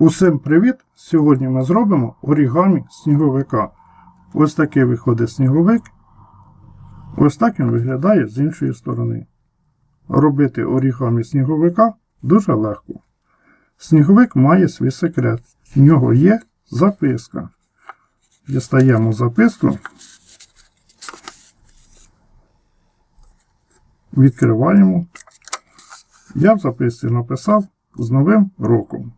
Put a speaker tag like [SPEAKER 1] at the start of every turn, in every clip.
[SPEAKER 1] Усім привіт! Сьогодні ми зробимо орігамі сніговика. Ось такий виходить сніговик. Ось так він виглядає з іншої сторони. Робити орігамі сніговика дуже легко. Сніговик має свій секрет. В нього є записка. Дістаємо записку. Відкриваємо. Я в записці написав з Новим роком.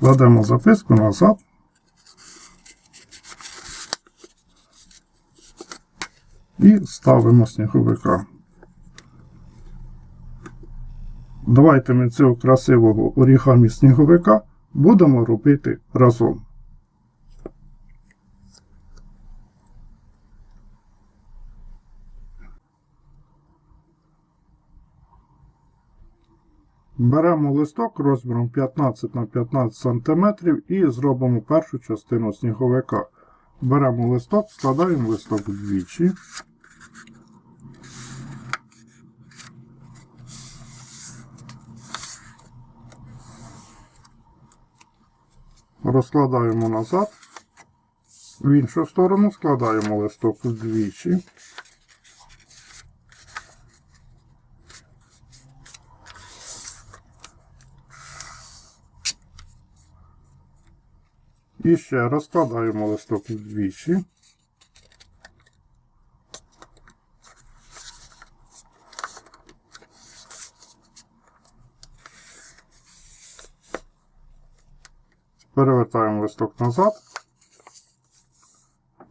[SPEAKER 1] Кладемо записку назад. І ставимо сніговика. Давайте ми цього красивого орігамі сніговика будемо робити разом. Беремо листок розміром 15 на 15 см і зробимо першу частину сніговика. Беремо листок, складаємо листок вдвічі. Розкладаємо назад. В іншу сторону складаємо листок вдвічі. І ще розкладаємо листок вдвічі. Перевертаємо листок назад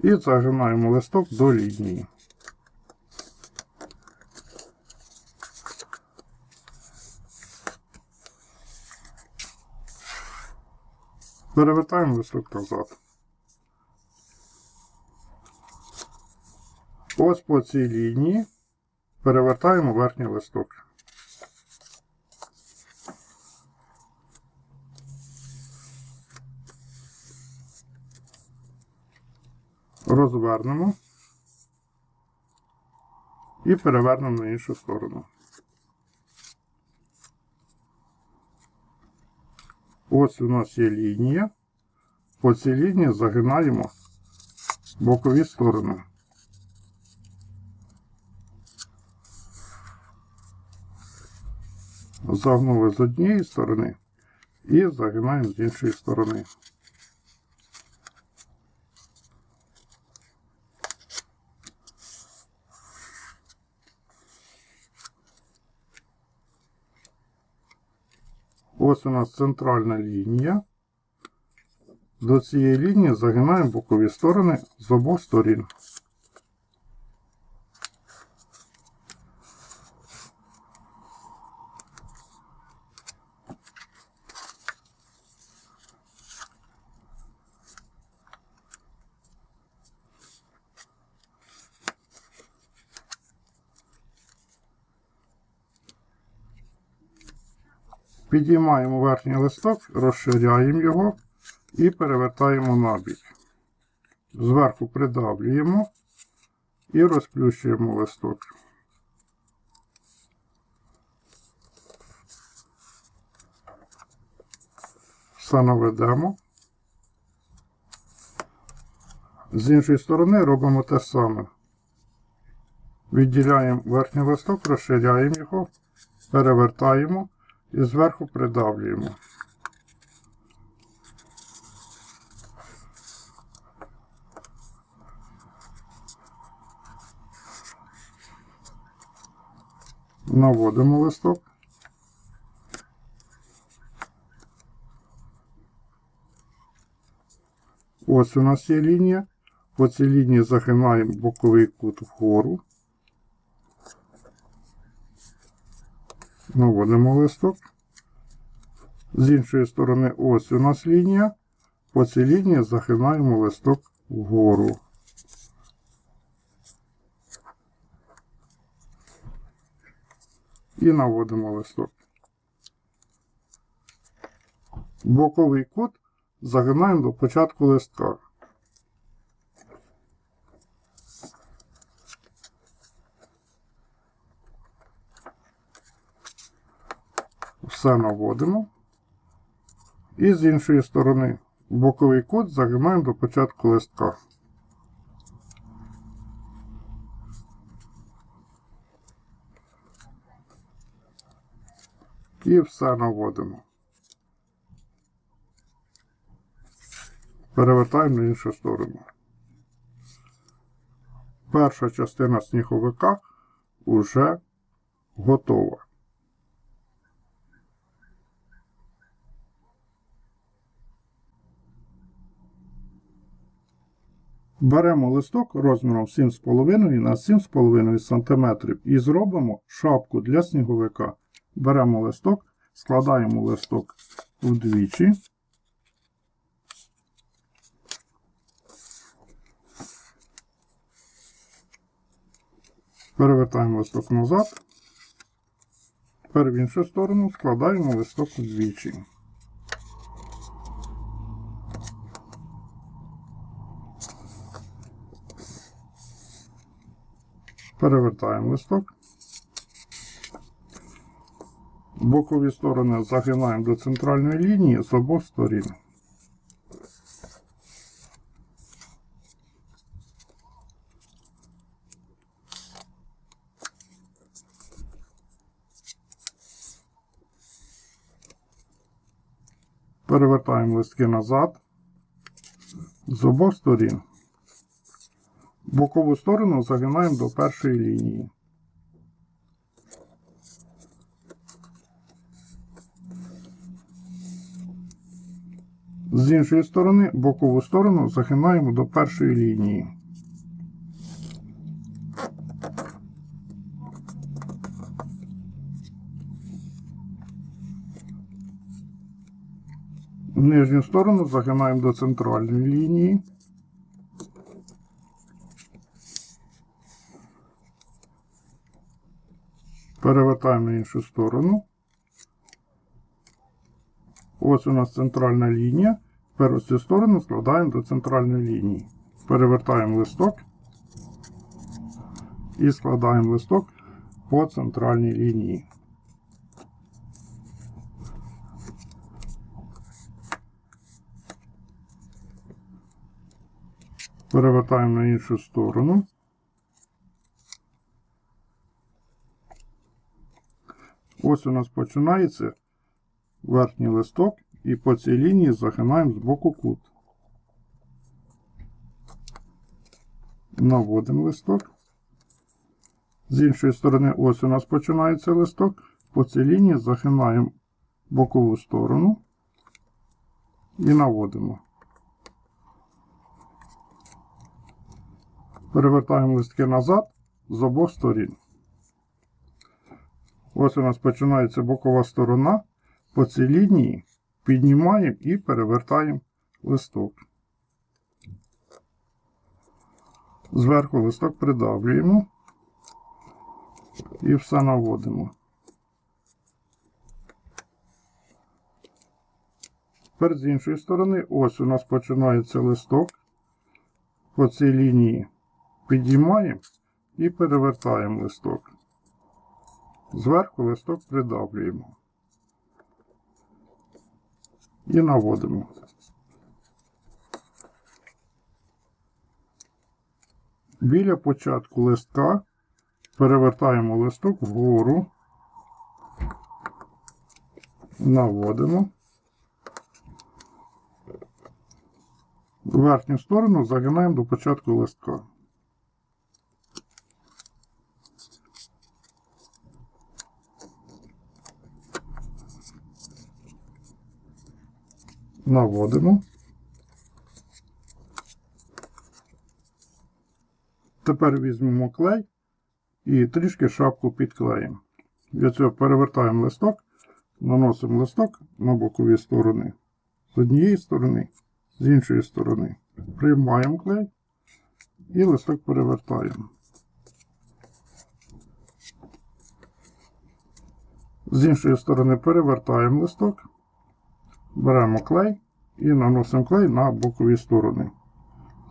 [SPEAKER 1] і загинаємо листок до лінії. Перевертаємо листок назад. Ось по цій лінії перевертаємо верхній листок. Розвернемо і перевернемо на іншу сторону. Ось у нас є лінія. По цій лінії загинаємо бокові сторони. Загнули з однієї сторони і загинаємо з іншої сторони. Ось у нас центральна лінія. До цієї лінії загинаємо бокові сторони з обох сторін. Підіймаємо верхній листок, розширяємо його і перевертаємо на бік. Зверху придавлюємо і розплющуємо листок. Все наведемо. З іншої сторони робимо те саме. Відділяємо верхній листок, розширяємо його, перевертаємо і зверху придавлюємо. Наводимо листок. Ось у нас є лінія. По цій лінії загинаємо боковий кут вгору. Наводимо листок. З іншої сторони ось у нас лінія. По цій лінії загинаємо листок вгору. І наводимо листок. Боковий кут загинаємо до початку листка. Все наводимо. І з іншої сторони боковий кут загинаємо до початку листка. І все наводимо. Перевертаємо на іншу сторону. Перша частина сніговика вже готова. Беремо листок розміром 7,5 на 7,5 см і зробимо шапку для сніговика. Беремо листок, складаємо листок вдвічі. Перевертаємо листок назад. Тепер в іншу сторону складаємо листок вдвічі. Перевертаємо листок. Бокові сторони загинаємо до центральної лінії з обох сторін. Перевертаємо листки назад з обох сторін. Бокову сторону загинаємо до першої лінії. З іншої сторони бокову сторону загинаємо до першої лінії. Нижню сторону загинаємо до центральної лінії. Перевертаємо на іншу сторону. Ось у нас центральна лінія. Тепер ось цю сторону складаємо до центральної лінії. Перевертаємо листок і складаємо листок по центральній лінії. Перевертаємо на іншу сторону. Ось у нас починається верхній листок, і по цій лінії загинаємо з боку кут. Наводимо листок. З іншої сторони, ось у нас починається листок. По цій лінії загинаємо бокову сторону і наводимо. Перевертаємо листки назад з обох сторін. Ось у нас починається бокова сторона. По цій лінії піднімаємо і перевертаємо листок. Зверху листок придавлюємо і все наводимо. Тепер з іншої сторони, ось у нас починається листок. По цій лінії підіймаємо і перевертаємо листок. Зверху листок придавлюємо і наводимо. Біля початку листка перевертаємо листок вгору, наводимо. Верхню сторону загинаємо до початку листка. Наводимо. Тепер візьмемо клей і трішки шапку підклеїмо. Для цього перевертаємо листок, наносимо листок на бокові сторони. З однієї сторони, з іншої сторони. Приймаємо клей і листок перевертаємо. З іншої сторони перевертаємо листок, беремо клей і наносимо клей на бокові сторони.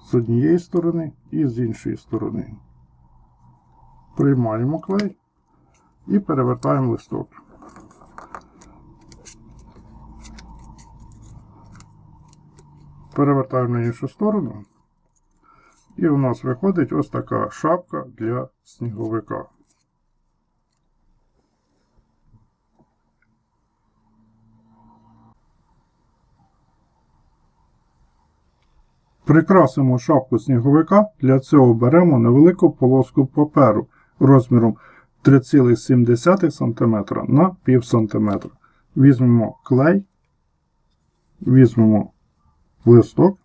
[SPEAKER 1] З однієї сторони і з іншої сторони. Приймаємо клей і перевертаємо листок. Перевертаємо на іншу сторону. І у нас виходить ось така шапка для сніговика. Прикрасимо шапку сніговика. Для цього беремо невелику полоску паперу розміром 3,7 см на пів см. Візьмемо клей, візьмемо листок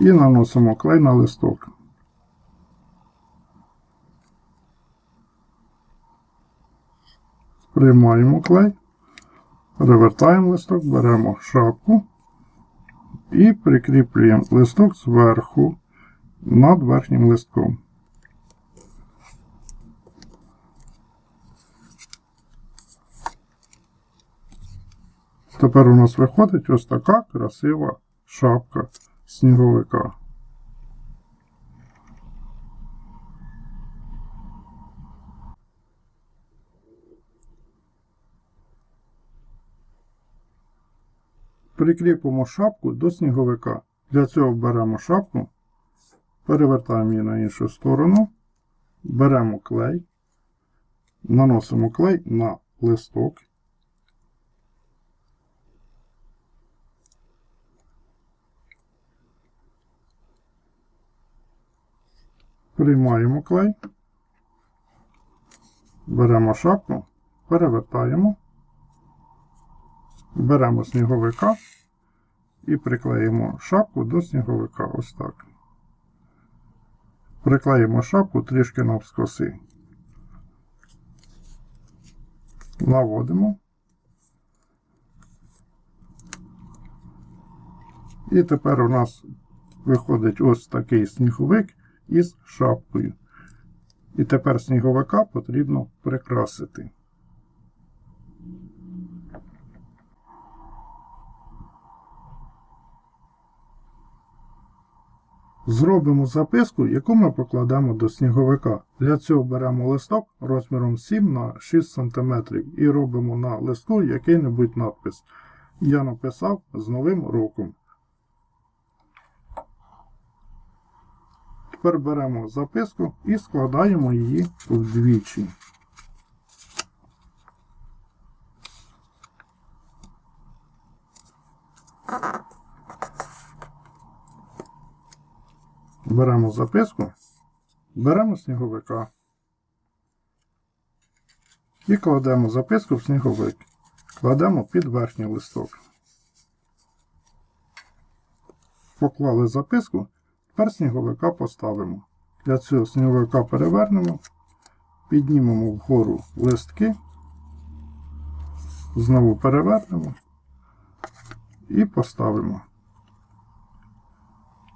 [SPEAKER 1] і наносимо клей на листок. Приймаємо клей, перевертаємо листок, беремо шапку і прикріплюємо листок зверху над верхнім листком. Тепер у нас виходить ось така красива шапка сніговика. Прикріпимо шапку до сніговика. Для цього беремо шапку, перевертаємо її на іншу сторону, беремо клей, наносимо клей на листок. Приймаємо клей, беремо шапку, перевертаємо, беремо сніговика і приклеїмо шапку до сніговика. Ось так. Приклеїмо шапку трішки навскоси. Наводимо. І тепер у нас виходить ось такий сніговик із шапкою. І тепер сніговика потрібно прикрасити. Зробимо записку, яку ми покладемо до сніговика. Для цього беремо листок розміром 7 на 6 см і робимо на листку який-небудь надпис. Я написав з Новим роком. Тепер беремо записку і складаємо її вдвічі. Беремо записку, беремо сніговика і кладемо записку в сніговик. Кладемо під верхній листок. Поклали записку, тепер сніговика поставимо. Для цього сніговика перевернемо, піднімемо вгору листки, знову перевернемо і поставимо.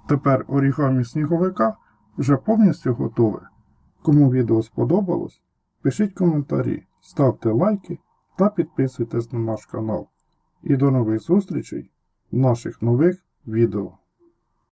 [SPEAKER 1] Тепер орігамі сніговика вже повністю готове. Кому відео сподобалось, пишіть коментарі, ставте лайки та підписуйтесь на наш канал. І до нових зустрічей в наших нових відео.